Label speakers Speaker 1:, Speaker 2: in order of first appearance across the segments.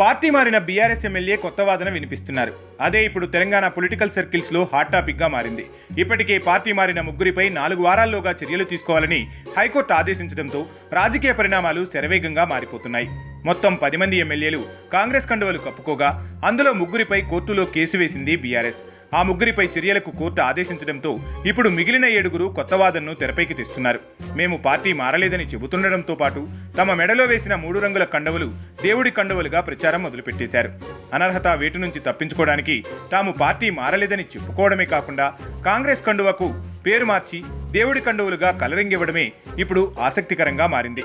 Speaker 1: Party మారిన BRS MLA కొత్త వాదన వినిపిస్తున్నారు. అదే ఇప్పుడు తెలంగాణ పొలిటికల్ సర్కిల్స్లో హాట్ టాపిక్గా మారింది. ఇప్పటికే పార్టీ మారిన ముగ్గురిపై నాలుగు వారాల్లోగా చర్యలు తీసుకోవాలని హైకోర్టు ఆదేశించడంతో రాజకీయ పరిణామాలు శరవేగంగా మారిపోతున్నాయి. మొత్తం పది మంది ఎమ్మెల్యేలు కాంగ్రెస్ కండువలు కప్పుకోగా అందులో ముగ్గురిపై కోర్టులో కేసు వేసింది బీఆర్ఎస్. ఆ ముగ్గురిపై చర్యలకు కోర్టు ఆదేశించడంతో ఇప్పుడు మిగిలిన ఏడుగురు కొత్త వాదనను తెరపైకి తెస్తున్నారు. మేము పార్టీ మారలేదని చెబుతుండడంతో పాటు తమ మెడలో వేసిన మూడు రంగుల కండవలు దేవుడి కండువలుగా ప్రచారం మొదలుపెట్టేశారు. అనర్హత వేటు నుంచి తప్పించుకోవడానికి తాము పార్టీ మారలేదని చెప్పుకోవడమే కాకుండా కాంగ్రెస్ కండువకు పేరు మార్చి దేవుడి కండువలుగా కలరింగ్ ఇవ్వడమే ఇప్పుడు ఆసక్తికరంగా మారింది.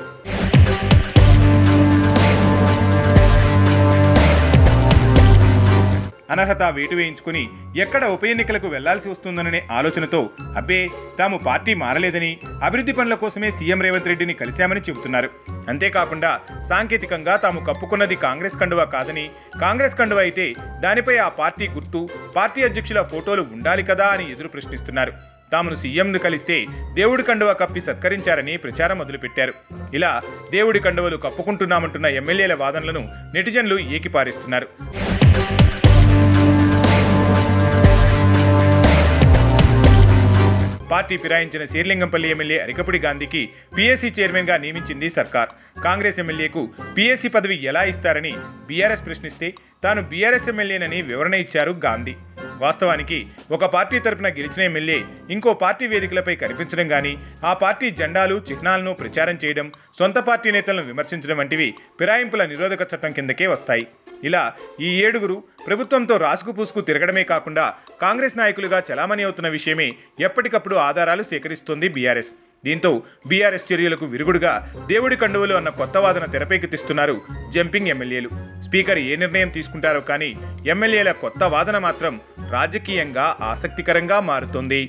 Speaker 1: అనర్హత వేటు వేయించుకుని ఎక్కడ ఉప ఎన్నికలకు వెళ్ళాల్సి వస్తుందననే ఆలోచనతో అబ్బే తాము పార్టీ మారలేదని అభివృద్ధి పనుల కోసమే సీఎం రేవంత్ రెడ్డిని కలిశామని చెబుతున్నారు. అంతేకాకుండా సాంకేతికంగా తాము కప్పుకున్నది కాంగ్రెస్ కండువా కాదని కాంగ్రెస్ కండువా అయితే దానిపై ఆ పార్టీ గుర్తు పార్టీ అధ్యక్షుల ఫోటోలు ఉండాలి కదా అని ఎదురు ప్రశ్నిస్తున్నారు. తామును సీఎంను కలిస్తే దేవుడి కండువా కప్పి సత్కరించారని ప్రచారం మొదలుపెట్టారు. ఇలా దేవుడి కండువలు కప్పుకుంటున్నామంటున్న ఎమ్మెల్యేల వాదనలను నెటిజన్లు ఏకిపారిస్తున్నారు. పార్టీ ఫిరాయించిన శీర్లింగంపల్లి ఎమ్మెల్యే అరికపుడి గాంధీకి పీఎస్సీ చైర్మన్గా నియమించింది సర్కార్. కాంగ్రెస్ ఎమ్మెల్యేకు పీఎస్సీ పదవి ఎలా ఇస్తారని బీఆర్ఎస్ ప్రశ్నిస్తే తాను బీఆర్ఎస్ ఎమ్మెల్యేనని వివరణ ఇచ్చారు గాంధీ. వాస్తవానికి ఒక పార్టీ తరపున గెలిచిన ఎమ్మెల్యే ఇంకో పార్టీ వేదికలపై కనిపించడం కానీ ఆ పార్టీ జెండాలు చిహ్నాలను ప్రచారం చేయడం సొంత పార్టీ నేతలను విమర్శించడం వంటివి ఫిరాయింపుల నిరోధక చట్టం కిందకే వస్తాయి. ఇలా ఈ ఏడుగురు ప్రభుత్వంతో రాసుకు పూసుకు తిరగడమే కాకుండా కాంగ్రెస్ నాయకులుగా చలామణి అవుతున్న విషయమే ఎప్పటికప్పుడు ఆధారాలు సేకరిస్తోంది బీఆర్ఎస్. దీంతో బీఆర్ఎస్ చర్యలకు విరుగుడుగా దేవుడి కండువలు అన్న కొత్త వాదన తెరపైకి జంపింగ్ ఎమ్మెల్యేలు. స్పీకర్ ఏ నిర్ణయం తీసుకుంటారో కానీ ఎమ్మెల్యేల కొత్త వాదన మాత్రం రాజకీయంగా ఆసక్తికరంగా మారుతుంది.